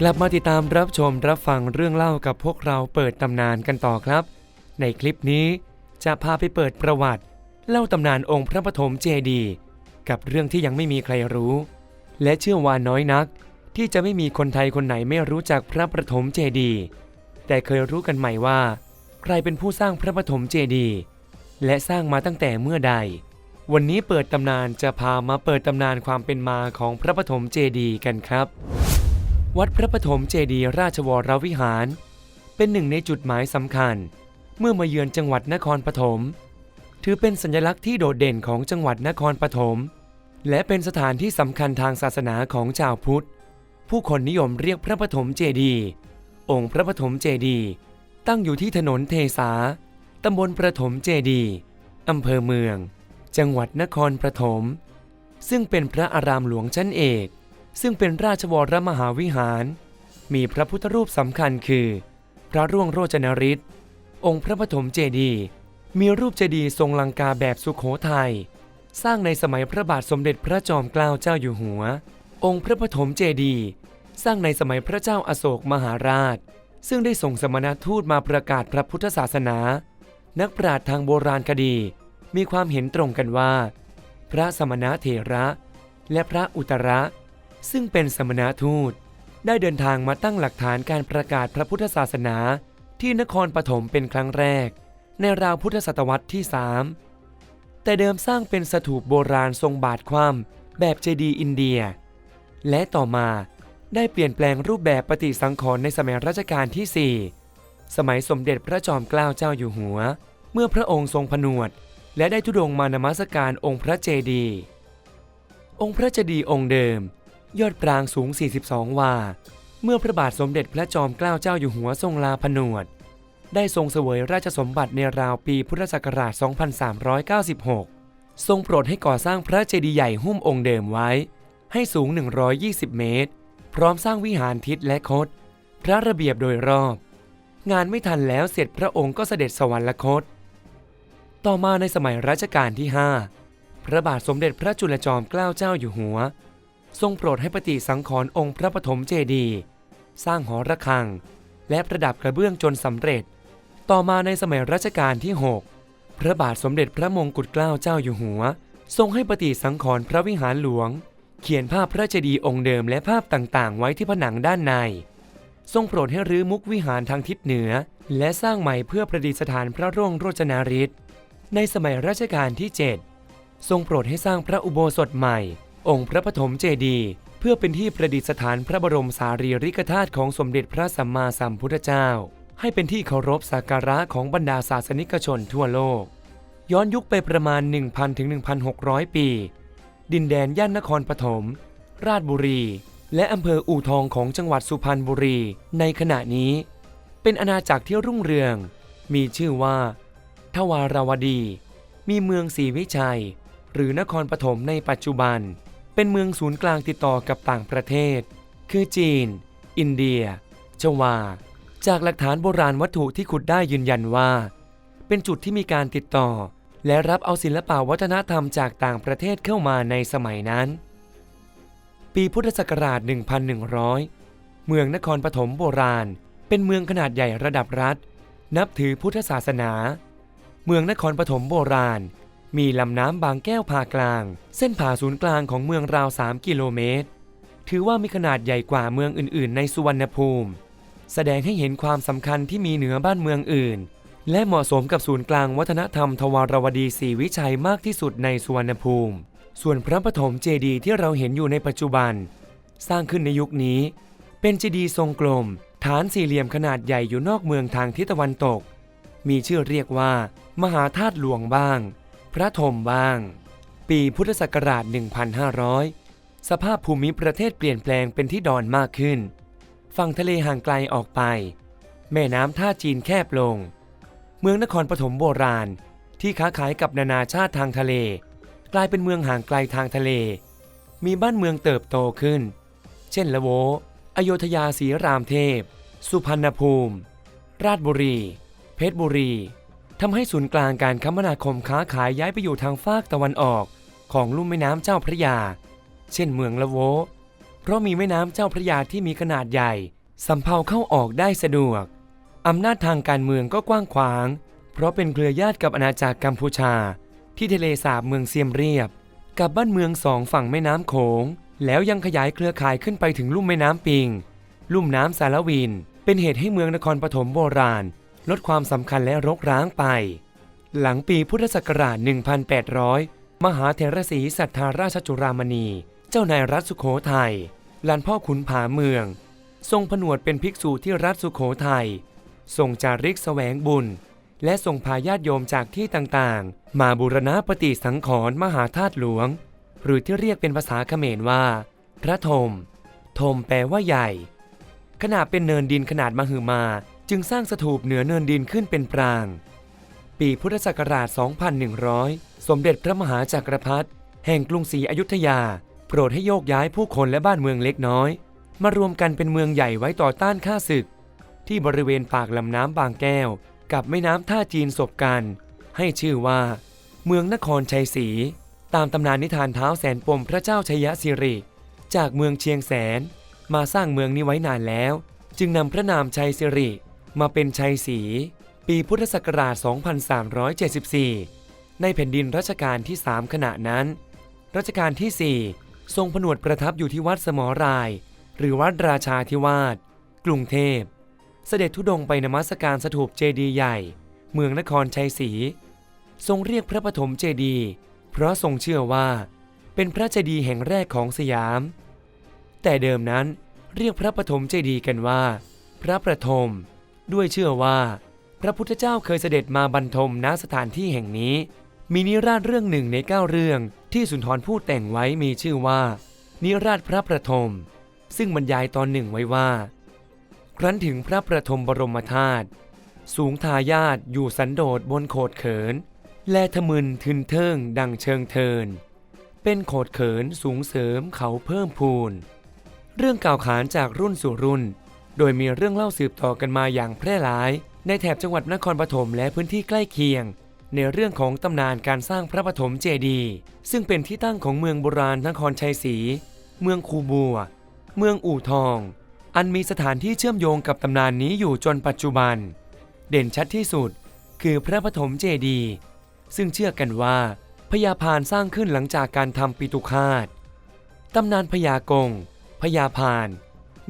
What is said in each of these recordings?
กลับมาติดตามรับชมรับฟังเรื่องเล่ากับพวกเราเปิดตำนานกันต่อครับ ในคลิปนี้จะพาไปเปิดประวัติ เล่าตำนานองค์พระปฐมเจดีกับเรื่องที่ยังไม่มีใครรู้ และเชื่อว่าน้อยนัก ที่จะไม่มีคนไทยคนไหนไม่รู้จักพระปฐมเจดีแต่เคยรู้กันไหมว่า ใครเป็นผู้สร้างพระปฐมเจดีและสร้างมาตั้งแต่เมื่อใด วันนี้เปิดตำนานจะพามาเปิดตำนานความเป็นมาของพระปฐมเจดีกันครับ วัดพระปฐมเจดีย์ราชวรวิหาร เป็นหนึ่งในจุดหมายสำคัญ เมื่อมาเยือนจังหวัดนครปฐม ถือเป็นสัญลักษณ์ที่โดดเด่นของจังหวัดนครปฐม และเป็นสถานที่สำคัญทางศาสนาของชาวพุทธ ผู้คนนิยมเรียกพระปฐมเจดีย์องค์พระปฐมเจดีย์ตั้งอยู่ที่ถนนเทสาตำบลประถมเจดีย์อำเภอเมือง จังหวัดนครปฐม ซึ่งเป็นพระอารามหลวงชั้นเอก ซึ่งเป็นราชวรมหาวิหาร มีพระพุทธรูปสำคัญคือ พระร่วงโรจนฤทธิ์องค์พระปฐมเจดีย์มีรูปเจดีย์ทรงลังกาแบบสุขโขทัยสร้างในสมัยพระบาทสมเด็จพระจอมเกล้าเจ้าอยู่หัว องค์พระปฐมเจดีย์สร้างในสมัยพระเจ้าอาโศกมหาราช ซึ่งได้ส่งสมณทูตมาประกาศพระพุทธศาสนา นักปราชญ์ทางโบราณคดี มีความเห็นตรงกันว่า พระสมณเถระ และพระอุตระ ซึ่งเป็นสมณทูต ได้เดินทางมาตั้งหลักฐานการประกาศพระพุทธศาสนา ที่นครปฐมเป็นครั้งแรก ในราวพุทธศตวรรษที่3แต่เดิมสร้างเป็นสถูปโบราณทรงบาทคว่ำแบบเจดีย์อินเดีย และต่อมาได้เปลี่ยนแปลงรูปแบบปฏิสังขรณ์ในสมัยรัชกาลที่ 4 สมัยสมเด็จพระจอมเกล้าเจ้าอยู่หัว เมื่อพระองค์ทรงผนวด และได้ทุดงมานมัสการองค์พระเจดีย์องค์พระเจดีย์องค์เดิม ยอดปรางสูง 42 วา เมื่อพระบาทสมเด็จพระจอมเกล้าเจ้าอยู่หัวทรงลาผนวด ได้ทรงเสวยราชสมบัติในราวปีพุทธศักราช 2396 ทรงโปรดให้ก่อสร้างพระเจดีย์ใหญ่หุ้มองค์เดิมไว้ ให้สูง 120 เมตร พร้อมสร้างวิหารทิศและคดพระระเบียบโดยรอบ งานไม่ทันแล้วเสร็จพระองค์ก็เสด็จสวรรคต ต่อมาในสมัยรัชกาลที่ 5 พระบาทสมเด็จพระจุลจอมเกล้าเจ้าอยู่หัว ทรงโปรดให้ปฏิสังขรณ์องค์พระปฐมเจดีย์สร้างหอระฆัง และประดับกระเบื้องจนสำเร็จ ต่อมาในสมัยรัชกาลที่ 6 พระบาทสมเด็จพระมงกุฎเกล้าเจ้าอยู่หัว ทรงให้ปฏิสังขรณ์พระวิหารหลวง เขียนภาพพระเจดีย์องค์เดิมและภาพต่างๆ ไว้ที่ผนังด้านใน ทรงโปรดให้รื้อมุกวิหารทางทิศเหนือ และสร้างใหม่เพื่อประดิษฐานพระร่วงโรจนาริศในสมัยรัชกาลที่ 7 ทรงโปรดให้สร้างพระอุโบสถใหม่ องค์พระปฐมเจดีย์เพื่อเป็นที่ประดิษฐานพระบรมสารีริกธาตุของสมเด็จพระสัมมาสัมพุทธเจ้า ให้เป็นที่เคารพสักการะของบรรดาศาสนิกชนทั่วโลก ย้อนยุคไปประมาณ 1,000ถึง1,600 ปี ดินแดนย่านนครปฐม ราชบุรี และอำเภออู่ทองของจังหวัดสุพรรณบุรี ในขณะนี้ เป็นอาณาจักรที่รุ่งเรือง มีชื่อว่า ทวาราวดี มีเมืองศรีวิชัย หรือนครปฐมในปัจจุบัน เป็นเมืองศูนย์กลางติดต่อกับต่างประเทศ คือจีน อินเดีย ชวา จากหลักฐานโบราณวัตถุที่ขุดได้ยืนยันว่า เป็นจุดที่มีการติดต่อ และรับเอาศิลปวัฒนธรรมจากต่างประเทศเข้ามาในสมัยนั้น ปีพุทธศักราช 1100 เมืองนครปฐมโบราณ เป็นเมืองขนาดใหญ่ระดับรัฐ นับถือพุทธศาสนา เมืองนครปฐมโบราณ มีลำน้ำบางแก้วผ่ากลาง เส้นผ่าศูนย์กลางของเมืองราว 3 กิโลเมตร ถือว่ามีขนาดใหญ่กว่าเมืองอื่น ๆ ในสุวรรณภูมิ แสดงให้เห็นความสำคัญที่มีเหนือบ้านเมืองอื่น และเหมาะสมกับศูนย์กลางวัฒนธรรมทวารวดีศรีวิชัยมากที่สุดในสุวรรณภูมิ ส่วนพระปฐมเจดีย์ที่เราเห็นอยู่ในปัจจุบัน สร้างขึ้นในยุคนี้ เป็นเจดีย์ทรงกลม ฐานสี่เหลี่ยมขนาดใหญ่อยู่นอกเมืองทางทิศตะวันตก มีชื่อเรียกว่า มหาธาตุหลวงบ้าง พระธมบ้าง ปีพุทธศักราช 1500 สภาพภูมิประเทศเปลี่ยนแปลงเป็นที่ดอนมากขึ้น ฝั่งทะเลห่างไกลออกไป แม่น้ำท่าจีนแคบลง เมืองนครปฐมโบราณที่ค้าขายกับนานาชาติทางทะเล กลายเป็นเมืองห่างไกลทางทะเล มีบ้านเมืองเติบโตขึ้น เช่นละโว อโยธยาศรีรามเทพ สุพรรณภูมิ ราชบุรี เพชรบุรี ทำให้ศูนย์กลางการคมนาคมค้าขายย้ายไปอยู่ทางฟากตะวันออก ของลุ่มแม่น้ำเจ้าพระยา เช่นเมืองละโว เพราะมีแม่น้ำเจ้าพระยาที่มีขนาดใหญ่สำเภาเข้าออกได้สะดวก อำนาจทางการเมืองก็กว้างขวาง เพราะเป็นเครือญาติกับอาณาจักรกัมพูชา ที่ทะเลสาบเมืองเซียมเรียบ กับบ้านเมืองสองฝั่งแม่น้ำโขง แล้วยังขยายเครือข่ายขึ้นไปถึงลุ่มแม่น้ำปิง ลุ่มน้ำสารวิน เป็นเหตุให้เมืองนครปฐมโบราณ ลดความสำคัญและรกร้างไป หลังปีพุทธศักราช 1800 มหาเถรศรีสัทธาราชจุรามณี เจ้านายรัฐสุโขทัยลานพ่อขุนผาเมือง ทรงผนวดเป็นภิกษุที่รัฐสุโขทัยทรงจาริกแสวงบุญ และทรงพาญาติโยมจากที่ต่างๆ มาบูรณะปฏิสังขรณ์มหาธาตุหลวง หรือที่เรียกเป็นภาษาเขมรว่า พระธมธมแปลว่าใหญ่ขณะเป็นเนินดินขนาดมหึมา จึงสร้างสถูปเหนือเนินดินขึ้นเป็นปราง ปีพุทธศักราช 2100 สมเด็จพระมหาจักรพรรดิแห่งกรุงศรีอยุธยา โปรดให้โยกย้ายผู้คนและบ้านเมืองเล็กน้อย มารวมกันเป็นเมืองใหญ่ไว้ต่อต้านข้าศึก ที่บริเวณปากลำน้ำบางแก้ว กับแม่น้ำท่าจีนสบกัน ให้ชื่อว่า เมืองนครชัยศรีตามตำนานนิทานเท้าแสนปมพระเจ้าชัยสิริ จากเมืองเชียงแสน มาสร้างเมืองนี้ไว้นานแล้ว จึงนำพระนามชัยสิริ มาเป็นชัยศรีปีพุทธศักราช 2374 ในแผ่นดินรัชกาลที่ 3 ขณะนั้น รัชกาลที่ 4 ทรงผนวดประทับอยู่ที่วัดสมอราย หรือวัดราชาธิวาสกรุงเทพ เสด็จทุดงไปนมัสการสถูปเจดีย์ใหญ่ เมืองนครชัยศรี ทรงเรียกพระปฐมเจดีย์เพราะทรงเชื่อว่า เป็นพระเจดีย์แห่งแรกของสยาม แต่เดิมนั้นเรียกพระปฐมเจดีย์กันว่า พระประทม ด้วยเชื่อว่า พระพุทธเจ้าเคยเสด็จมาบรรทมณสถานที่แห่งนี้ มีนิราชเรื่องหนึ่งในเก้าเรื่องที่สุนทรพูดแต่งไว้มีชื่อว่า นิราชพระประทม ซึ่งบรรยายตอนหนึ่งไว้ว่า ครั้นถึงพระประทมบรมธาตุสูงทายาทอยู่สันโดษบนโขดเขิน แลทะมึนทึนเทิงดังเชิงเทิน เป็นโขดเขินสูงเสริมเขาเพิ่มพูน เรื่องกล่าวขานจากรุ่นสู่รุ่น โดยมีเรื่องเล่าสืบต่อกันมาอย่างแพร่หลาย ในแถบจังหวัดนครปฐมและพื้นที่ใกล้เคียง ในเรื่องของตำนานการสร้างพระปฐมเจดีย์ซึ่งเป็นที่ตั้งของเมืองโบราณนครชัยศรี เมืองคูบัว เมืองอู่ทอง อันมีสถานที่เชื่อมโยงกับตำนานนี้อยู่จนปัจจุบัน เด่นชัดที่สุด คือพระปฐมเจดีย์ซึ่งเชื่อกันว่าพญาพานสร้างขึ้นหลังจากการทำปิตุคาตตำนานพญากงพญาพาน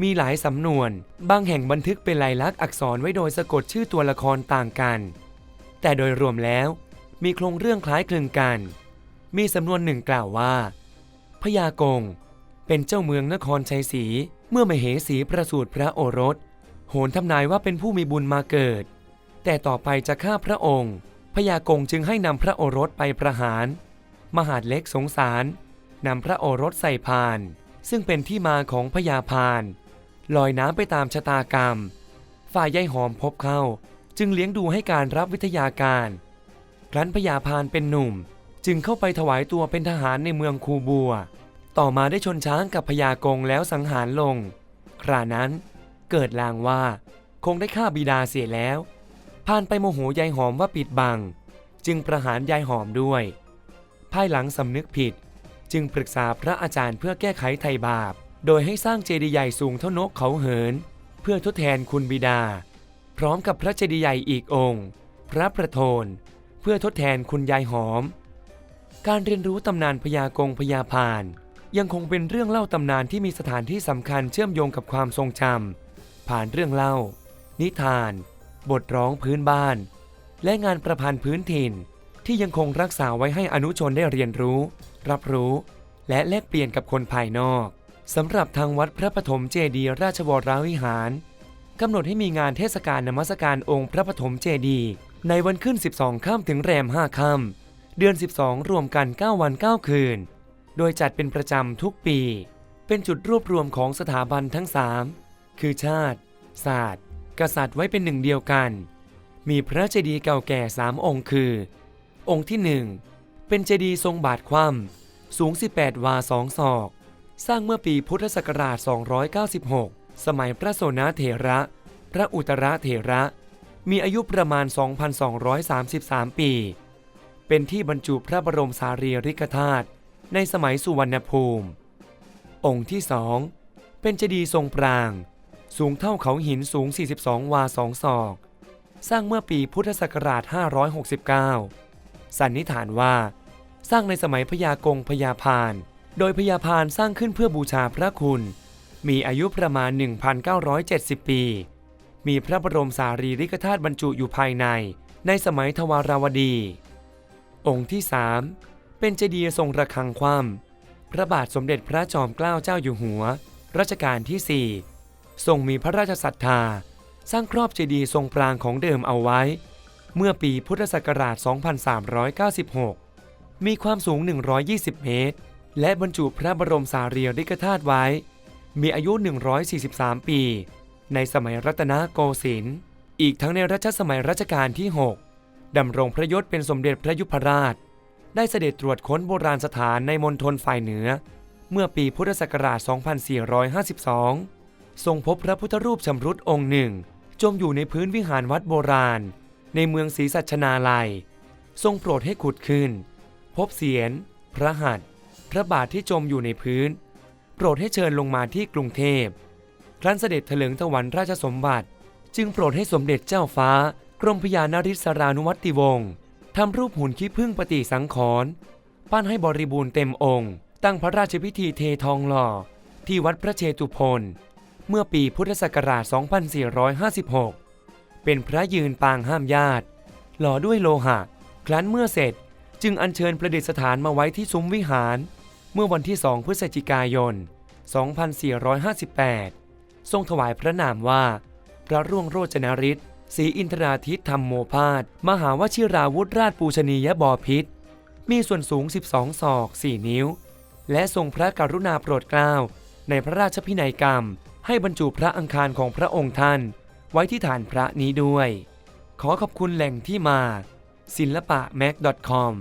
มีหลายสำนวน บางแห่งบันทึกเป็นลายลักษณ์อักษรไว้โดยสะกดชื่อตัวละครต่างกัน แต่โดยรวมแล้ว มีโครงเรื่องคล้ายคลึงกัน มีสำนวนหนึ่งกล่าวว่าพญากง เป็นเจ้าเมืองนครชัยศรีเมื่อมเหสีประสูติพระโอรส โหนทำนายว่าเป็นผู้มีบุญมาเกิด แต่ต่อไปจะฆ่าพระองค์พญากงจึงให้นำพระโอรสไปประหาร มหาดเล็กสงสารนำพระโอรสใส่พาน ซึ่งเป็นที่มาของพญาพาน ลอยน้ำไปตามชะตากรรม ฝ่ายยายหอมพบเข้า จึงเลี้ยงดูให้การรับวิทยาการ ครั้นพญาพานเป็นหนุ่ม จึงเข้าไปถวายตัวเป็นทหารในเมืองคูบัว ต่อมาได้ชนช้างกับพญากงแล้วสังหารลง ครานั้นเกิดลางว่าคงได้ฆ่าบิดาเสียแล้ว พานไปโมโหยายหอมว่าปิดบัง จึงประหารยายหอมด้วย ภายหลังสำนึกผิด จึงปรึกษาพระอาจารย์เพื่อแก้ไขไถ่บาป โดยให้สร้างเจดีย์ใหญ่สูงเท่านกเขาเหิน เพื่อทดแทนคุณบิดา พร้อมกับพระเจดีย์ใหญ่อีกองค์ พระประโทน เพื่อทดแทนคุณยายหอม การเรียนรู้ตำนานพญากงพญาพาน ยังคงเป็นเรื่องเล่าตำนานที่มีสถานที่สำคัญเชื่อมโยงกับความทรงจำผ่านเรื่องเล่า นิทาน บทร้องพื้นบ้าน และงานประพันธ์พื้นถิ่น ที่ยังคงรักษาไว้ให้อนุชนได้เรียนรู้ รับรู้ และแลกเปลี่ยนกับคนภายนอก สำหรับทางวัดพระปฐมเจดีย์ราชวรวิหารกำหนดให้มีงานเทศกาลนมัสการองค์พระปฐมเจดีย์ในวันขึ้น 12 ค่ำถึงแรม 5 ค่ำเดือน 12 รวมกัน 9 วัน 9 คืน โดยจัดเป็นประจำทุกปี เป็นจุดรวบรวมของสถาบันทั้ง 3 คือชาติ ศาสตร์ กษัตริย์ไว้เป็นหนึ่งเดียวกัน มีพระเจดีย์เก่าแก่ 3 องค์คือ องค์ที่ 1 เป็นเจดีย์ทรงบาทคว่ำสูง 18 วา2ศอก สร้างเมื่อปีพุทธศักราช 296 สมัยพระโสนเถระ พระอุตระเถระ มีอายุประมาณ 2,233 ปี เป็นที่บรรจุพระบรมสารีริกธาตุในสมัยสุวรรณภูมิ องค์ที่สองเป็นเจดีย์ทรงปราง สูงเท่าเขาหินสูง 42 วา2ศอก สร้างเมื่อปีพุทธศักราช 569 สันนิษฐานว่า สร้างในสมัยพญากงพญาพาน โดยพญาพานสร้างขึ้นเพื่อบูชาพระคุณ มีอายุประมาณ 1,970 ปี มีพระบรมสารีริกธาตุบรรจุอยู่ภายใน ในสมัยทวาราวดี องค์ที่ 3 เป็นเจดีย์ทรงระฆังคว่ำพระบาทสมเด็จพระจอมเกล้าเจ้าอยู่หัว รัชกาลที่ 4 ทรงมีพระราชศรัทธา สร้างครอบเจดีย์ทรงปรางของเดิมเอาไว้ เมื่อปีพุทธศักราช 2396 มีความสูง 120 เมตร และบรรจุพระบรมสารีริกธาตุไว้ มีอายุ 143 ปี ในสมัยรัตนโกสินทร์ อีกทั้งในรัชสมัยรัชกาลที่ 6 ดำรงพระยศเป็นสมเด็จพระยุพราช ได้เสด็จตรวจค้นโบราณสถานในมณฑลฝ่ายเหนือ เมื่อปีพุทธศักราช 2452 ทรงพบพระพุทธรูปชำรุดองค์หนึ่ง จมอยู่ในพื้นวิหารวัดโบราณ ในเมืองศรีสัชนาลัย ทรงโปรดให้ขุดขึ้น พบเสียน พระหัตถ์ พระบาทที่จมอยู่ในพื้น โปรดให้เชิญลงมาที่กรุงเทพ ครั้นเสด็จเถลิงถวันราชสมบัติ จึงโปรดให้สมเด็จเจ้าฟ้า กรมพยานาริศรานุวัติวงศ์ทำรูปหุ่นขี้ผึ้งปฏิสังขรณ์ปั้นให้บริบูรณ์เต็มองค์ ตั้งพระราชพิธีเททองหล่อ ที่วัดพระเชตุพนเมื่อปีพุทธศักราช 2456 เป็นพระยืนปางห้ามญาติ หล่อด้วยโลหะ ครั้นเมื่อเสร็จจึงอัญเชิญประดิษฐานมาไว้ที่ซุ้มวิหาร เมื่อวันที่ 2 พฤศจิกายน 2458 ทรงถวายพระนามว่า พระร่วงโรจนฤทธิ์ศรีอินทราทิตธรรมโมพาสมหาวชิราวุธราชปูชนียบอพิษมีส่วนสูง 12 ศอก 4 นิ้ว และทรงพระกรุณาโปรดเกล้า ในพระราชพินัยกรรม ให้บรรจุพระอังคารของพระองค์ท่าน ไว้ที่ฐานพระนี้ด้วย ขอขอบคุณแหล่งที่มา ศิลปะ mac.com